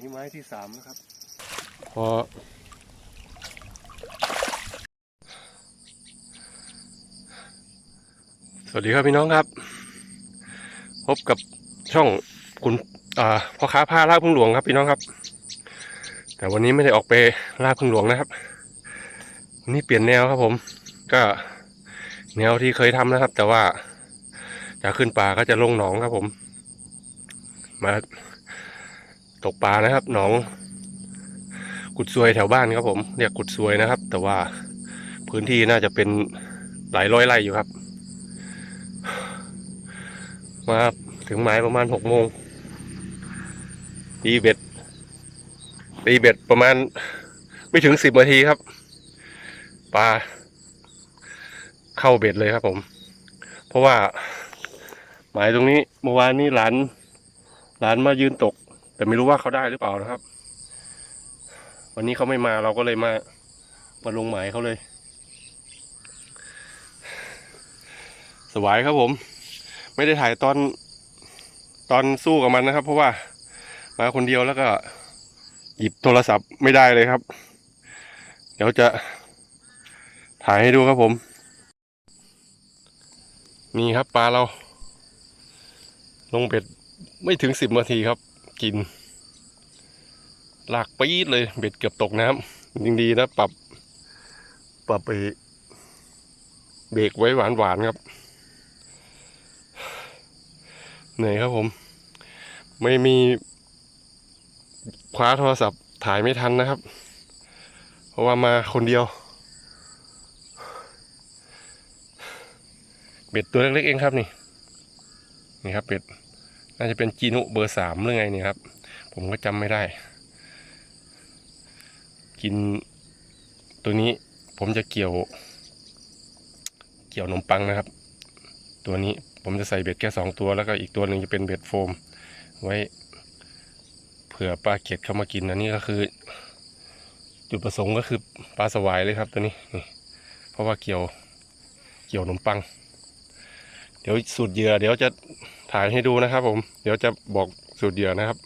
นี่ไม้ที่สามนะครับ พอ สวัสดีครับพี่น้องครับ พบกับช่องคุณอ่าพ่อค้าผ้าลาดพึ่งหลวงครับพี่น้องครับ แต่วันนี้ไม่ได้ออกไปลาดพึ่งหลวงนะครับ วันนี้เปลี่ยนแนวครับผม ก็แนวที่เคยทำนะครับ แต่ว่าจะขึ้นป่าก็จะลงหนองครับผม มา ตกปลานะครับหนอง กุดซวยแถวบ้านครับผมเรียกกุดซวยนะครับ แต่ว่าพื้นที่น่าจะเป็นหลายร้อยไร่อยู่ครับ มาถึงหมายประมาณหกโมงตีเบ็ดตีเบ็ดประมาณไม่ถึงสิบนาทีครับปลาเข้าเบ็ดเลยครับผม เพราะว่าหมายตรงนี้เมื่อวานนี้หลาน หลานมายืนตก แต่ไม่รู้ว่าเขาได้หรือเปล่านะครับ วันนี้เขาไม่มาเราก็เลยมามาลงหมายเขาเลย สวายครับผม ไม่ได้ถ่ายตอนตอนสู้กับมันนะครับ เพราะว่ามาคนเดียวแล้วก็ หยิบโทรศัพท์ไม่ได้เลยครับ เดี๋ยวจะถ่ายให้ดูครับผม นี่ครับปลาเรา ลงเบ็ดไม่ถึงสิบนาทีครับ กินลากปี๊ดเลยเบ็ดเกือบตกน้ำยังดีนะปรับ ปรับไปเบรกไว้หวานหวานๆครับเหนื่อยครับผม ไม่มีคว้าโทรศัพท์ถ่ายไม่ทันนะครับ เพราะว่ามาคนเดียว เบ็ดตัวเล็กๆเองครับนี่ นี่ครับเบ็ด น่าจะเป็นจีนุเบอร์สามหรือไงเนี่ยครับ ผมก็จำไม่ได้ กินตัวนี้ผมจะเกี่ยว เกี่ยวขนมปังนะครับ ตัวนี้ผมจะใส่เบ็ดแค่สองตัวแล้วก็อีกตัวหนึ่งจะเป็นเบ็ดโฟม ไว้เผื่อปลาเข็ดเข้ามากินอันนี้ก็คือ จุดประสงค์ก็คือปลาสวายเลยครับตัวนี้เพราะว่าเกี่ยวเกี่ยวขนมปัง เดี๋ยวสูตรเยื่อเดี๋ยวจะ ถ่ายให้ดูนะครับ ผม เดี๋ยวจะบอกสูตรเหยื่อนะครับ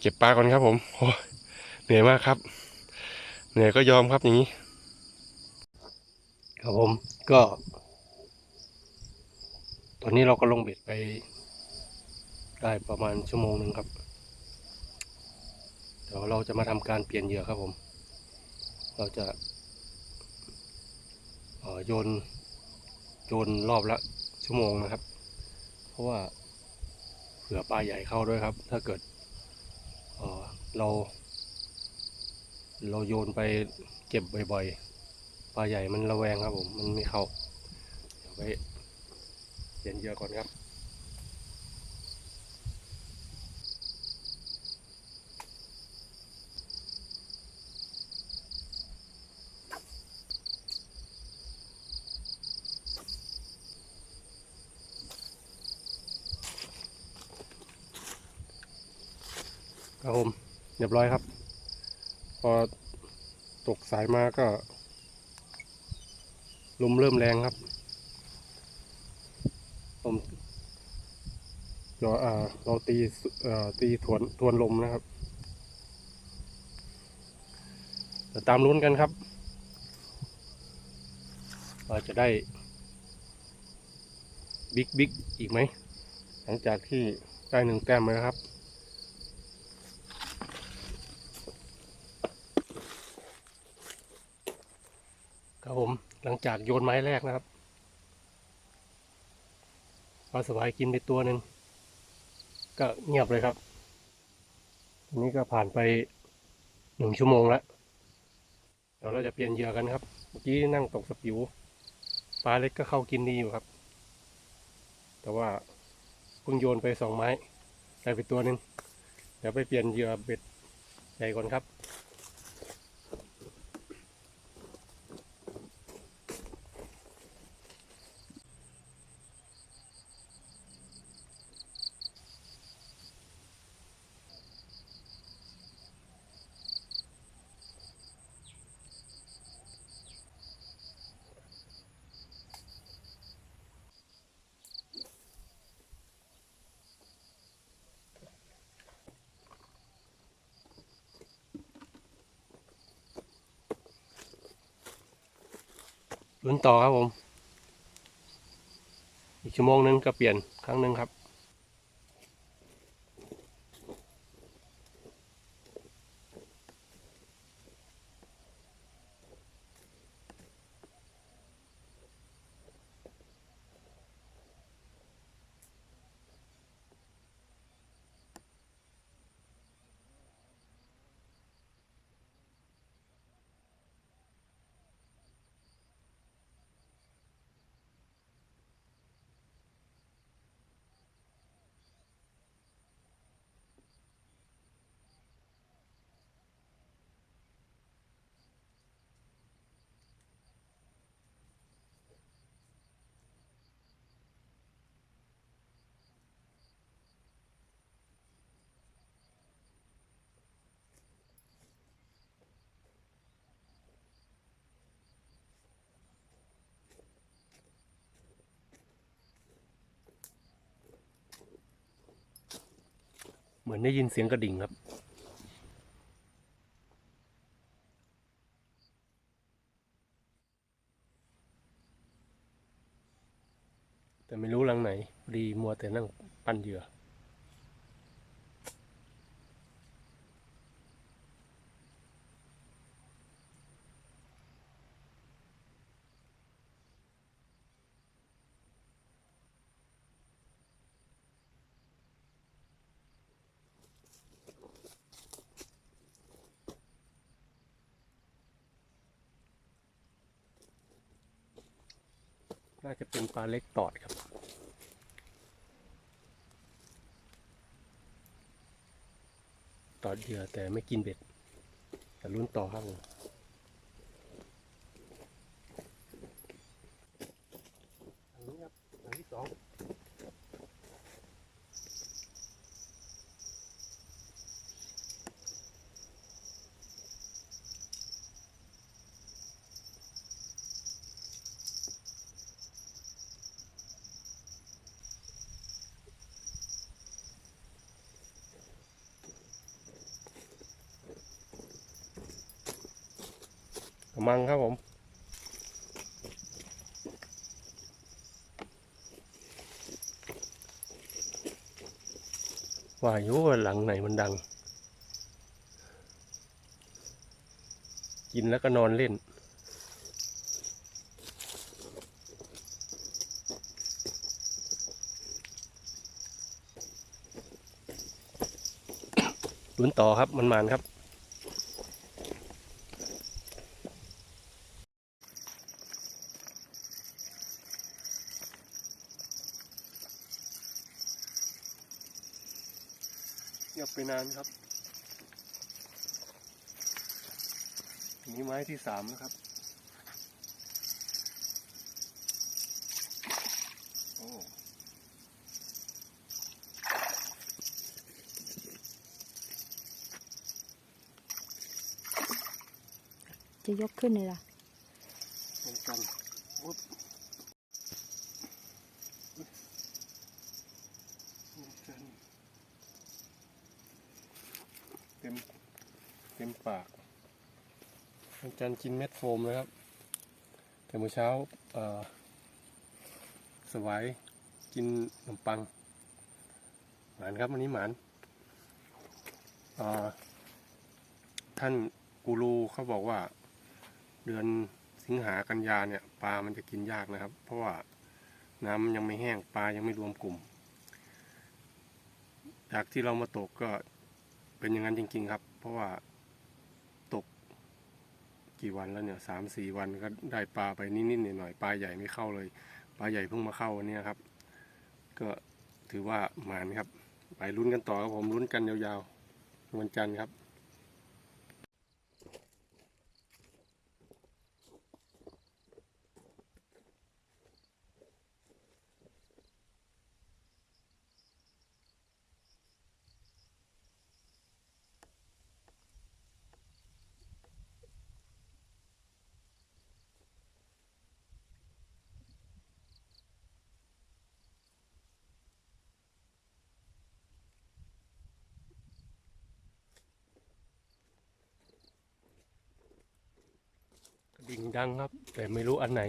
เก็บปลาก่อนครับ ผมโอ้เหนื่อยมากครับ เหนื่อยก็ยอมครับอย่างนี้ ครับผมก็ ตอนนี้เราก็ลงเบ็ดไป ได้ประมาณชั่วโมงหนึ่งครับ เดี๋ยวเราจะมาทำการเปลี่ยนเหยื่อครับผม เราจะออโยนโยนรอบละชั่วโมงนะครับ ราะว่าเผื่อปลาใหญ่เข้าด้วยครับ ถ้าเกิดเเรา เราโยนไปเก็บบ่อยๆปลาใหญ่มันระแวงครับผมมันไม่เข้าเดี๋ยวไปเปลี่ยนเยอะก่อนครับ ครับผมเรียบร้อยครับ พอตกสายมาก็ลมเริ่มแรงครับลมเราเราตีตีทวนทวนลมนะครับเดี๋ยวตามลุ้นกันครับว่าจะได้บิ๊กบิ๊กอีกไหม หลังจากที่ได้หนึ่งแต้มแล้วครับ ครับผมหลังจากโยนไม้แรกนะครับปลาสวายกินไปตัวหนึ่งก็เงียบเลยครับอันนี้ก็ผ่านไปหนึ่งชั่วโมงแล้วเดี๋ยวเราจะเปลี่ยนเหยื่อกันครับ เมื่อกี้นั่งตกสปิวปลาเล็กก็เข้ากินดีอยู่ครับ แต่ว่าเพิ่งโยนไปสองไม้ได้ไปตัวหนึ่งเดี๋ยวไปเปลี่ยนเหยื่อเบ็ดใหญ่ก่อนครับ ลุ้นต่อครับผม อีกชั่วโมงหนึงก็เปลี่ยนครั้งหนึ่งครับ เหมือนได้ยินเสียงกระดิ่งครับ แต่ไม่รู้หลังไหนพอดีมัวแต่นั่งปั้นเหยื่อ น่าจะเป็นปลาเล็กตอดครับ ตอดเหยื่อแต่ไม่กินเบ็ดแต่ลุ้นต่อครับผมอันนี้ครับอันที่สองกระ มังครับผม ว่าอยู่ว่าหลังไหนมันดัง กินแล้วก็นอนเล่นลุ้นต่อครับ มันมันครับ เงียบ ไปนานครับอันนี้ไม้ที่สามนะครับ โอ้จะยกขึ้นเลยล่ะเหมือนกันอุ๊บเหมือนกันเต็ม เต็มปากอาจารย์กินเม็ดโฟมเลยครับ แต่เมื่อเช้าสวายกินขนมปัง หมานครับวันนี้หมานท่านกูรูเขาบอกว่าเดือนสิงหากันยาเนี่ยปลามันจะกินยากนะครับ เพราะว่าน้ำยังไม่แห้งปลายังไม่รวมกลุ่ม จากที่เรามาตกก็เป็นอย่างนั้นจริง ๆ ครับ เพราะว่า กี่วันแล้วเนี่ยสามสี่วันก็ได้ปลาไปนิดๆหน่อยๆปลาใหญ่ไม่เข้าเลย ปลาใหญ่เพิ่งมาเข้าวันนี้ครับ ก็ถือว่าหมานครับ ไปลุ้นกันต่อครับผมลุ้นกันยาวๆวันจันทร์ครับ งดังครับ แต่ไม่รู้อันไหน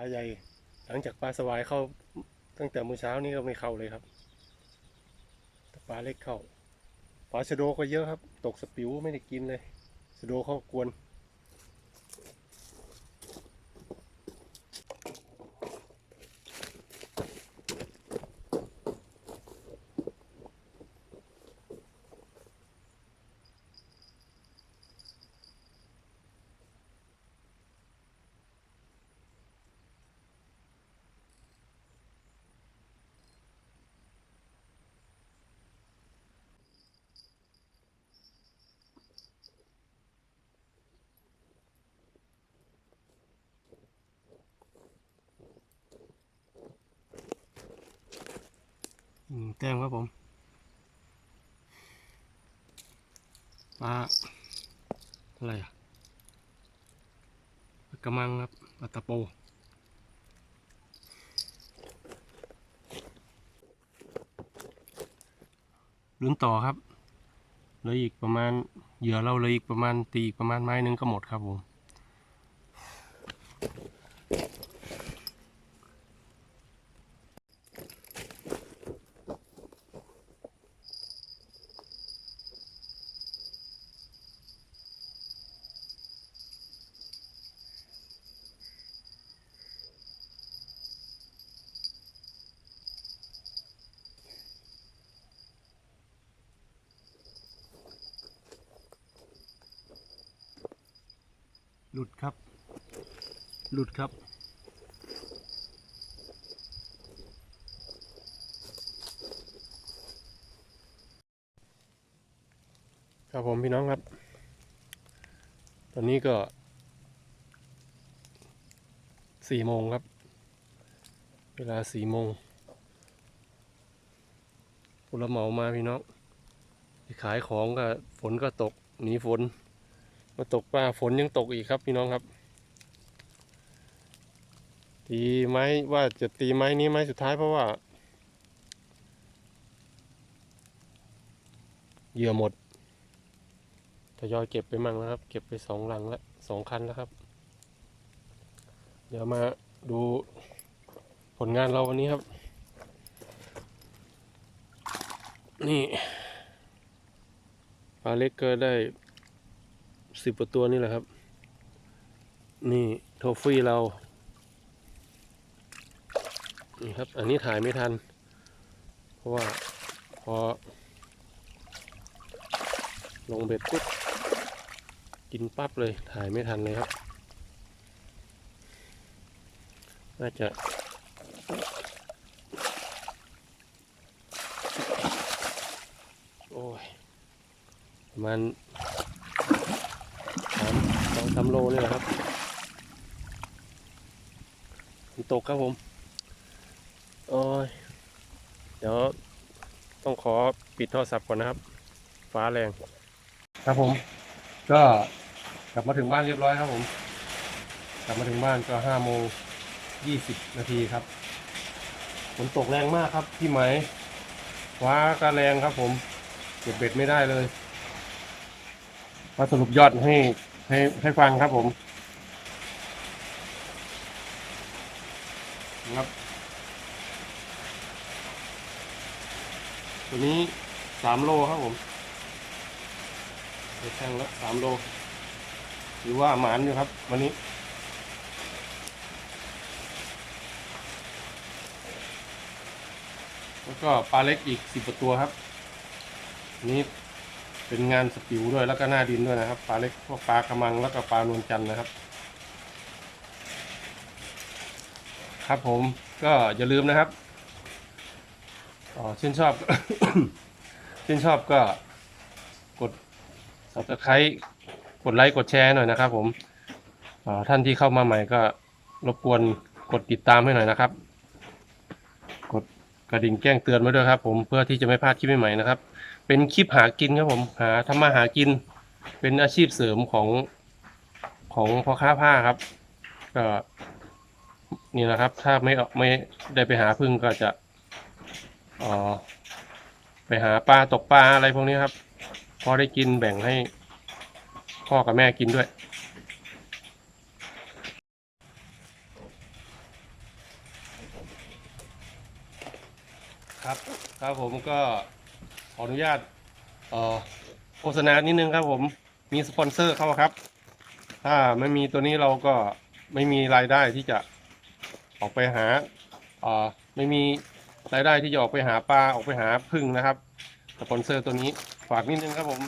าใหญ่ หลังจากปลาสวายเข้าตั้งแต่มื้อเช้านี้ก็ไม่เข้าเลยครับปลาเล็กเข้าปลาชะโดก็เยอะครับ ตกสปิวไม่ได้กินเลยชะโดเข้ากวน อืมแต้มครับผมปลาอะไรอะปลากระมังครับปลาตะโปลุ้นต่อครับเหลืออีกประมาณเหยื่อเราเหลยอีกประมาณตีอีกประมาณไม้หนึงก็หมดครับผม หลุดครับ หลุดครับ ครับผมพี่น้องครับ ตอนนี้ก็สี่โมงครับ เวลาสี่โมงผู้รับเหมามาพี่น้องขายของก็ฝนก็ตกหนีฝน มาตกปลาฝนยังตกอีกครับพี่น้องครับ ตีไม้ว่าจะตีไม้นี้ไม้สุดท้ายเพราะว่าเหยื่อหมดทยอยเก็บไปมั่งแล้วครับ เก็บไปสองหลังแล้วสองคันแล้วครับ เดี๋ยวมาดูผลงานเราวันนี้ครับ นี่ปลาเล็กก็ได้ สิบกว่าตัวนี่แหละครับ นี่โทฟี่เรา นี่ครับ อันนี้ถ่ายไม่ทัน เพราะว่าพอ ลงเบ็ดปุ๊บกินปั๊บเลยถ่ายไม่ทันเลยครับ น่าจะโอ้ยประมาณามสองสามโลนี่แหละครับฝนตกครับผมโอ้ยเดี๋ยวต้องขอปิดโทรศัพท์ก่อนนะครับ ฟ้าแรง ครับผม ก็กลับมาถึงบ้านเรียบร้อยครับผม กลับมาถึงบ้านก็ห้าโมงยี่สิบนาทีครับฝนตกแรงมากครับพี่ไหมฟ้าก็แรงครับผม เก็บเบ็ดไม่ได้เลย มาสรุปยอดให้ ให้ให้ฟังครับผมครับ ตัวนี้สามโลครับผมไปแท่งแล้วสามโลหรือว่าหมานอยู่ครับ วันนี้แล้วก็ปลาเล็กอีกสิบตัวครับนนี้ เป็นงานสปิวด้วยแล้วก็หน้าดินด้วยนะครับปลาเล็กพวกปลากระมังแล้วก็ปลานวลจันทร์นะครับ ครับผมก็อย่าลืมนะครับอ๋อชื่นชอบ ชื่นชอบก็กด subscribe กดไลค์กดแชร์หน่อยนะครับผมอ่าท่านที่เข้ามาใหม่ก็รบกวนกดติดตามให้หน่อยนะครับ กดกระดิ่งแจ้งเตือนไว้ด้วยครับ ผมเพื่อที่จะไม่พลาดคลิปใหม่ๆนะครับ เป็นคลิปหากินครับผมหาทำมาหากิน เป็นอาชีพเสริมของของพ่อค้าผ้าครับ ก็นี่นะครับ ถ้าไม่ออกไม่ได้ไปหาพึ่งก็จะอ๋อไปหาปลาตกปลาอะไรพวกนี้ครับ พอได้กินแบ่งให้พ่อกับแม่กินด้วยครับครับผมก็ ออนุญาตเอ่อโฆษณานิดนึงครับผมมีสปอนเซอร์เข้าครับ ถ้าไม่มีตัวนี้เราก็ไม่มีรายได้ที่จะออกไปหาเอ่อไม่มีรายได้ที่จะออกไปหาปลาออกไปหาพึ่งนะครับสปอนเซอร์ตัวนี้ฝากนิดนึงครับผม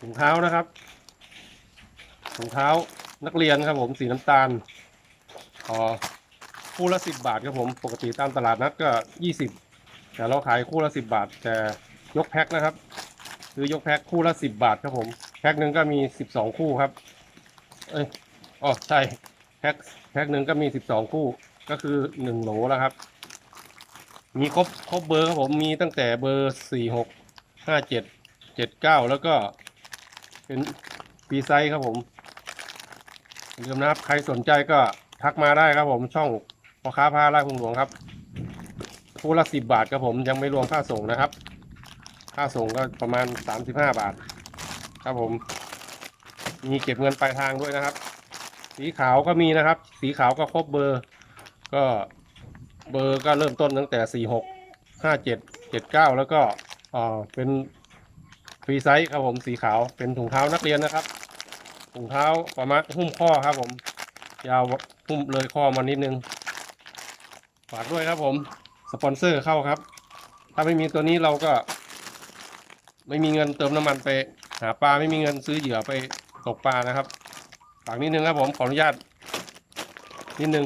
ถุงเท้านะครับถุงเท้านักเรียนครับผมสีน้ำตาลอ่อคู่ละสิบบาทครับผมปกติตามตลาดนัดก็ยี่สิบ แต่เราขายคู่ละสิบบาท แต่ยกแพ็คนะครับคือยกแพ็คคู่ละสิบบาทครับผมแพ็คหนึ่งก็มีสิบสองคู่ครับ เอ้ยอ๋อใช่แพ็คแพ็คหนึ่งก็มีสิบสองคู่ก็คือหนึ่งโหลแล้วครับ มีครบครบเบอร์ครับผมมีตั้งแต่เบอร์สี่หกห้าเจ็ดเจ็ดเก้าแล้วก็ เป็นปีไซส์ครับผมอย่าลืมนะครับ ใครสนใจก็ทักมาได้ครับผมช่องพ่อค้าพาไล่พุงหลวงครับ คู่ละสิบบาทครับผมยังไม่รวมค่าส่งนะครับ ค่าส่งก็ประมาณสามสิบห้าบาท ครับผม มีเก็บเงินปลายทางด้วยนะครับ สีขาวก็มีนะครับ สีขาวก็ครบเบอร์ ก็เบอร์ก็เริ่มต้นตั้งแต่สี่หกห้าเจ็ดเจ็ดเก้าแล้วก็อ่อเป็นฟรีไซส์ครับผมสีขาวเป็นถุงเท้านักเรียนนะครับ ถุงเท้าประมาณหุ้มข้อครับผม ยาวหุ้มเลยข้อมานิดนึงฝากด้วยครับผม สปอนเซอร์เข้าครับ ถ้าไม่มีตัวนี้เราก็ ไม่มีเงินเติมน้ำมันไป หาปลาไม่มีเงินซื้อเหยื่อไปตกปลานะครับฝากนิดนึงครับผมขออนุญาตนิดนึง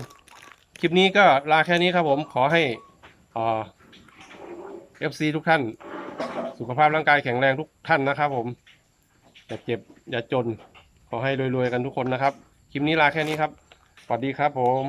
คลิปนี้ก็ลาแค่นี้ครับผมขอให้เอ่อฟซีทุกท่าน สุขภาพร่างกายแข็งแรงทุกท่านนะครับ ผมอย่าเจ็บอย่าจน ขอให้รวยๆกันทุกคนนะครับ คลิปนี้ลาแค่นี้ครับสวัสดีครับผม